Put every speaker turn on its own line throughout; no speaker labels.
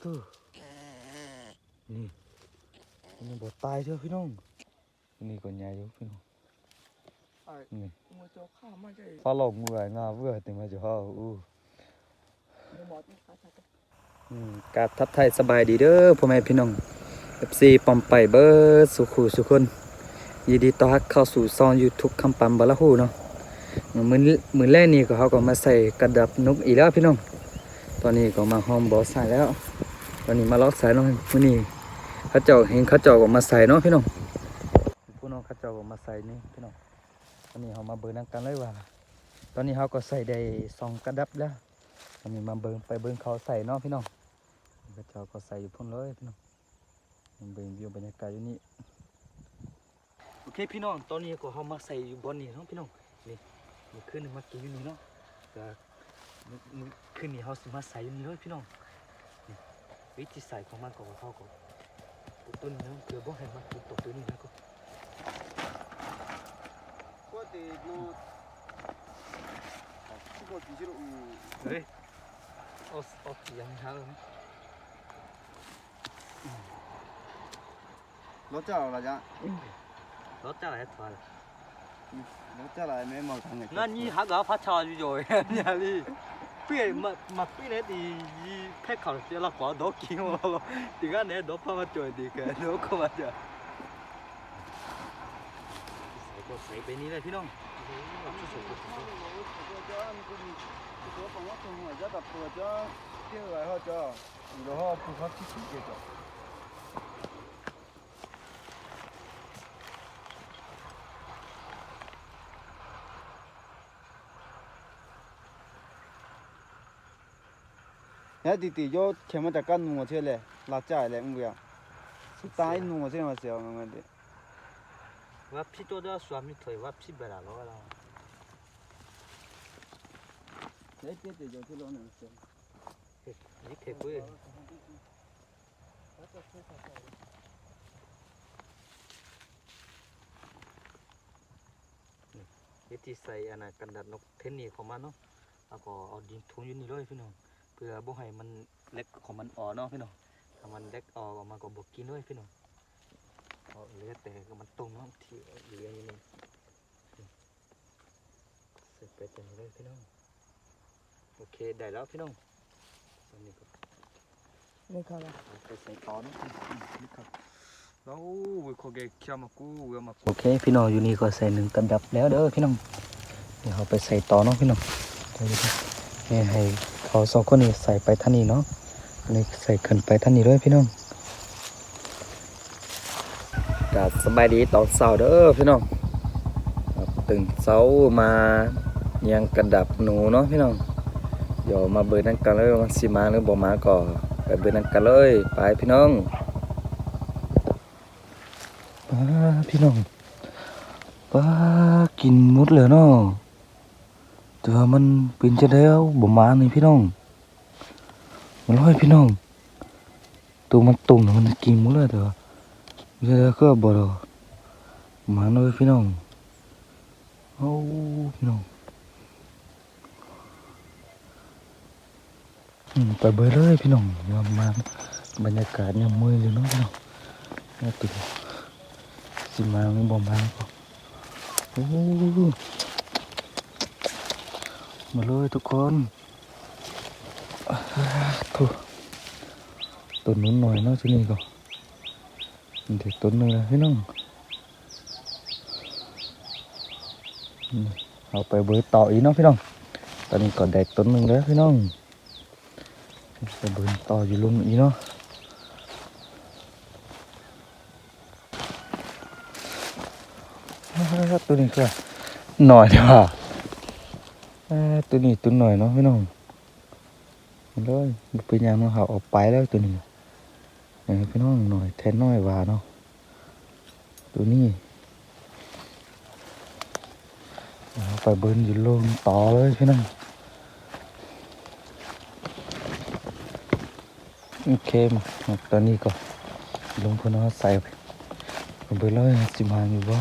เถอะนี่นี่บ่ตายเถอะพี่น้องนี่ก็ใหญ่อยู่พี่น้อง
ไอ้
นี่
มัวโจข้าไม่ใช่
ฟ้าหลอกงูไหลงาเบื่อแต่มาจะเฮาอู้
มัวหมอที่ขาชัก
อืมกราบทักทายสบายดีเด้อพ่อแม่พี่น้อง FC ปอมไปเบิดสุขุสุคนยินดีต้อนรับเข้าสู่ซอง YouTube คำปัมบาลาฮูเนาะมื้อนี้มื้อแรกนี่ก็เฮาก็มาใส่กระดับนกอีกแล้วพี่น้อง ตอนนี้ก็มาห้อมบ่อใส่แล้ว ตอนนี้มาลอกสายเนาะมื้อนี้เขาเจ้าเห็นเขาเจ้าก็มาใส่เนาะพี่น้องผู้น้องเขาเจ้าก็มาใส่นี่พี่น้องตอนนี้เฮามาเบิ่งนำกันเลยว่า ตอนนี้เฮาก็ใส่ได้สองกระดับแล้วตอนนี้มาเบิ่งไปเบิ่งเขาใส่เนาะพี่น้องเขาเจ้าก็ใส่อยู่พุ่นเลยพี่น้องมาเบิ่งวิวบรรยากาศอยู่นี่โอเคพี่น้องตอนนี้ก็เฮามาใส่อยู่บนนี้เนาะพี่น้องนี่นี่ขึ้นมากินอยู่นี่เนาะก็มื้นนี้เฮาสิมาใส่อยู่นี่เลยพี่น้อง วิธีใส่ของมันก่อนเข้าก่อนตัวนี้นะเกือบบ่เห็นมันตัวตัวนี้นะก็
ก็เด็กน้ยที่ก็ที่จะรู้
เฮ้ยออสออสยังหาเลย
รถเจ้าอะไรจ๊ะ
รถเจ้าอะไรถอย
รถเจ้าอะไรไม่มางทางไหน
นั่นยี่ห้อกเอาพัชชาอยู่อยู่เนี่ยนี้ ပေးမမပေးနဲ့ဒီဖက်ခေါ်ပြလောက်ကွာတော့ကင်းတော့ဒီကနေ့တော့ဖမကြော်ဒီကဲတော့ခမကြော်ก็ใส่ไปนี่เลยพี่น้อง
ตัวผมว่าตัวหัวจะแบบตัวจะเที่ยวอะไรเขาจะอยู่แล้วเขาคือเขาที่สุดเก่ง วกับเนี่ย弟弟就前面在干农去嘞，拉家嘞，唔要，是打一农这样子啊，慢慢的。
ว่าพี่ตัวเดียวสวมมีถอยว่าพี่เบลาล้อแล้ว
这这这就去了那些。
นี่เทกุ้ยวิธีใส่อันน่ะกันดัดนกเทนนิสของมันเนาะแล้วก็เอาดินทุงอยู่นี่เลยพี่น้อง เพื่อบ่ให้มันเล็กของมันออกเนาะพี่น้องถ้ามันเล็กออกมันก็บ่กินเลยพี่น้องเอาเหลือแต่ก็มันตรงเนาะที่เหลืออยู่นี่ใส่ไปเต็มเลยพี่น้องโอเคได้แล้วพี่น้องตอนนี้ก็
นี่ค่ะ
ไปใส่ต่อเนาะนี่ครับแล้วขอแกเคี่ยวมากู้เวมาโอเคพี่น้องอยู่นี่ก็ใส่หนึ่งกันดับแล้วเด้อพี่น้องเดี๋ยวเราไปใส่ต่อเนาะพี่น้องเดี๋ยว นี่ให้เขาสองคนนี้ใส่ไปท่านี้เนาะนี่ใส่ขึ้นไปท่านี้ด้วยพี่น้องก็สบายดีตอนเช้าเด้อพี่น้องตื่นเช้ามายังกันดับหนูเนาะพี่น้องเดี๋ยวมาเบิดนั่นกันเลยมันสิมาหรือบ่มาก็ไปเบิดนั่นกันเลยไปพี่น้องป้าพี่น้องป้ากินหมดเลยเนาะ แต่ว่ามันเป็นจะได้วบ่มานี่พี่น้องมันร้อยพี่น้อง ตัวมันตุ่มน่ะมันกินหมดเลยแต่ว่าจะได้ก็บ่ดอมาเลยพี่น้องโอ้พี่น้องไปเบิดเลยพี่น้องว่ามาบรรยากาศยังมืออยู่เนาะพี่น้องน่าตื่นสิมาไม่บ่มาก็โอ้ มาเลยทุกคนอ่าถูต้นนู้นหน่อยเนาะที่นี่ก็เด็กต้นนึงเลยพี่น้องเอาไปเบิดต่ออีกเนาะพี่น้อง ตอนนี้ก็แดกต้นนึงแล้วพี่น้องไปเบินต่ออยู่ลุมอีเนาะตัวนี้คือหน่อยเดียว ตัวนี้ตัวหน่อยเนาะพี่น้องเห็นเลยบ่เป็นยังเนาะครับออกไปแล้วตัวนี้เออพี่น้องหน่อยแทนน้อยว่าเนาะตัวนี้ไปเบินอยู่ลงต่อเลยพี่น้องโอเคมาตอนนี้ก็ลงคนอใส่ไปเอาไปเลยสิมาอยู่บ่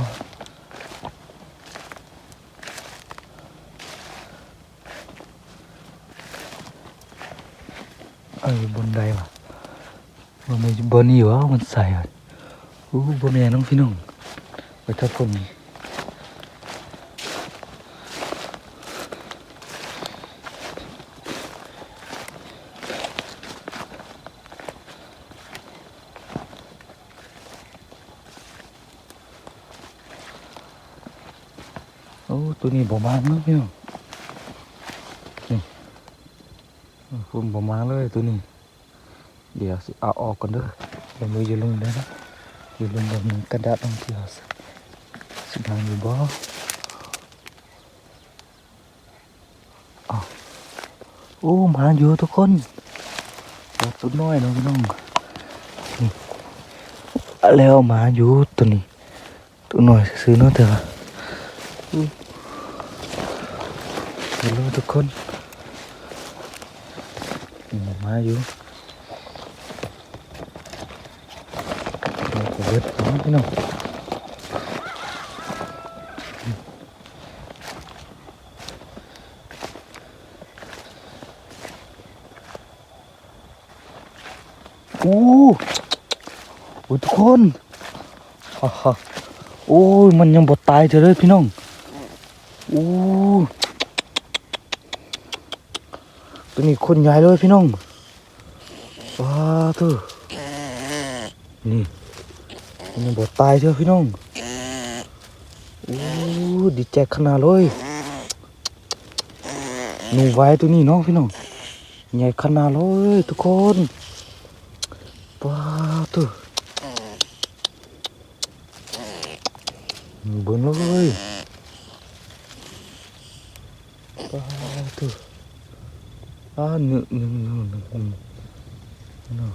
ออบนใดวะว่ามันบนนี่วะมันใส่อะอู้บนแม่น้องพี่น้องไปทับคนนี้โอ้ตัวนี้บ่มาเนาะพี่น้อง คุณบ่มาเลยตัวนี้ เดี๋ยวสิเอาออกก่อนเด้อเดี๋ยวมืออยู่ลงเด้อนะอยู่ลงแบบนี้กระดาษต้องเที่ยวสิสิทางอยู่บ่อ้าวโอ้มาอยู่ทุกคนตัวตัวน้อยเนาะพี่น้องนี่แล้วมาอยู่ตัวนี้ตัวน้อยซื้อๆเนาะเถอะอู้เห็นแล้วทุกคนนี่ มาอยู่ Một cái vết đó thế nào Ô Ôi ทุกคนฮ่าฮ่าโอ้ยมันยังบดตายเธอเลยพี่น้องโอ้ ตัวนี้คนใหญ่เลยพี่น้องว้าเธอนี่มันบดตายเชียวพี่น้องโอ้ดีใจขนาดเลยหนูไว้ตัวนี้เนาะพี่น้องใหญ่ขนาดเลยทุกคนว้าวตัวเบิ่งเลยว้าวตัว อ่าหนึ่งหนึ่งหนึ่งหนึ่งหนึ่ง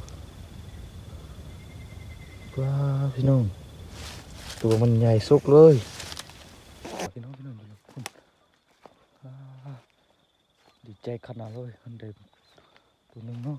ว้าพี่น้องตัวมันใหญ่สุกเลยพี่น้องพี่น้องดูคุณดีใจขนาดเลยอันเดิมตัวหนึงเนาะ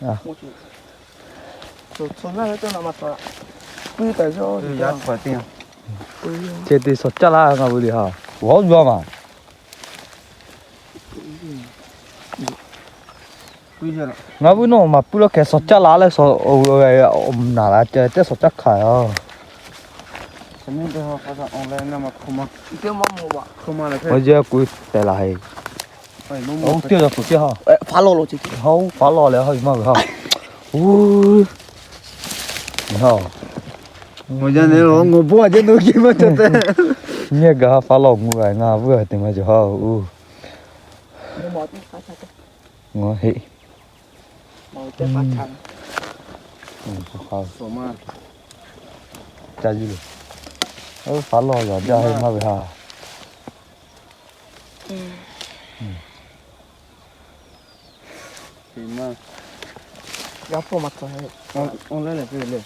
So sonra ne tane masa? Kuyu da jo. Ya kuyu. Kuyu. Çete sotça la ha bu ha. Wow jo ma. Kuyu jo. Na bu no ma pulo ke sotça la le so o na la te te sotça kha
ya. Senin de ha fazla online
ma kuma. İte ma mo ba. Kuma
la. Hoca
kuyu de la hay.
On online là cái này không lúc không này không
นี่มาใช้จดตัวฟ้ารอสุดจ้าย่อขอเลยตีฮะก็จะเชื่อมาถอยถอยลี่เฮ้ยผมเบิ่ง
để thôn nó 你们要做吗往往来来这
来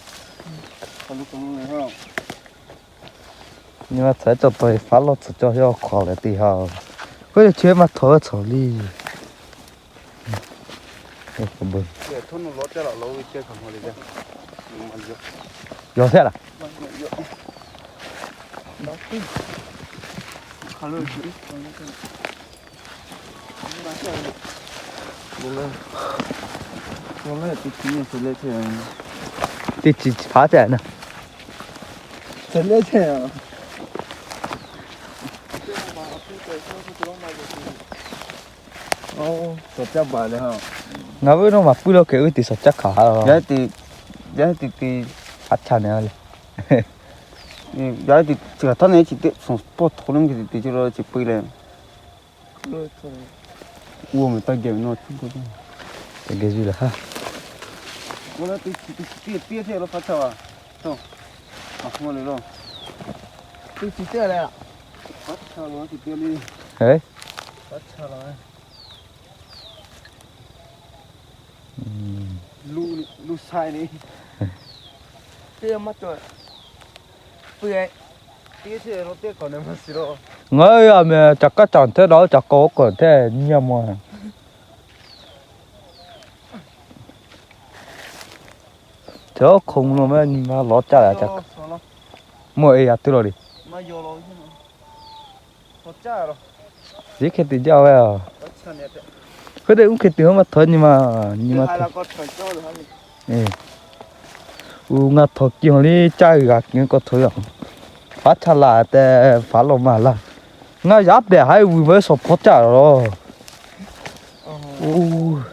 他们怎么没你
们在
这不发了子就要好的哈方为
了钱嘛投个草地我不也
通通落在了楼接口里边
有有菜了
嗯 lì. Thế à
ô sốt chắc bài đấy không
งาเว้ยน้องมาปุ้ยเราเก๋ติดสดจักขา
giá thì giá thì thì
พัดชาเนี่ยเลย
giá thì chỉ là thân này chỉ tự sống bớt thốn cái thì chỉ là chỉ bơi lên rồi thôi uống người ta kiểu nó không có đâu
cái cái gì là ha
Bố nó tí tí tí tí thế nó phát chào à? Không. À không lấy đâu.
tôi chỉ tiếc này ạ
Phát chào nó thì tiêu đi.
đấy
Phát chào nó.
ừ.
Lu lu sai đi.
tiếc mất rồi bưởi
Tí thế nó tiếc còn em mất
ngay à mẹ chắc cái chọn thế đó chắc có còn thế nhiều mà thế không nó mới mà lót chả là chắc mỗi à tự rồi đi. Gì cái gì giao
vậy
cái đấy. Cũng cái tiếng mà thôi nhưng mà nhưng mà thôi,
ừ. U ngắt thật kiểu đi
chơi gạch những cái thứ rồi à. phát chả là để phá lỗ mà là. 토요. 바찰라 때 발로 말라.